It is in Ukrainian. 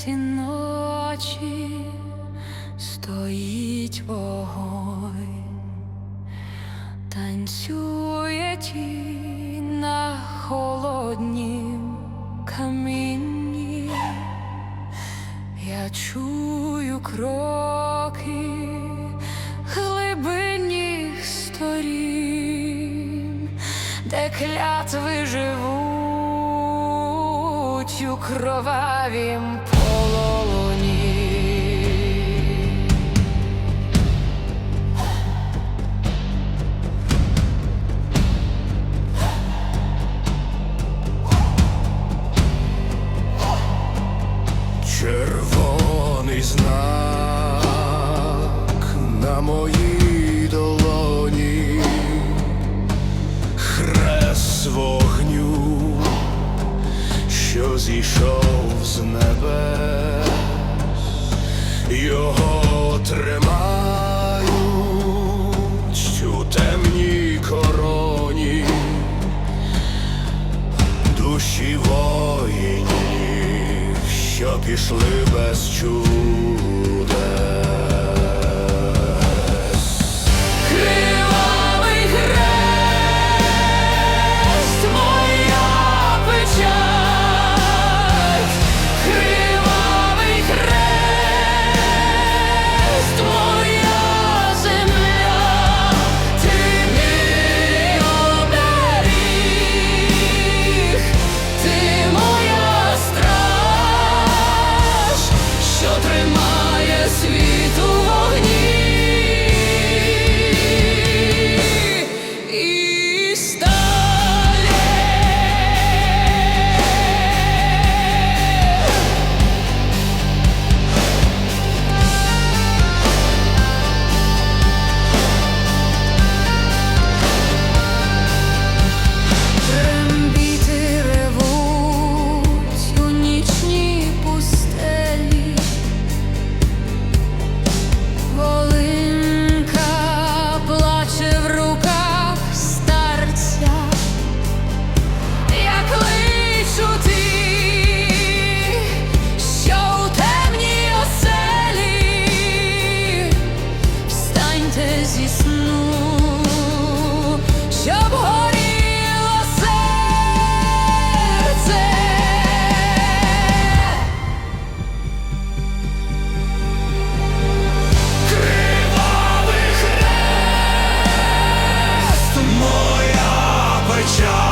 Серці ночі стоїть вогонь, танцює тінь на холоднім камінні. Я чую кроки глибинних сторін, де клятви живуть у кровавім його тримають у темній короні душі воїнів, що пішли без чудес. той час.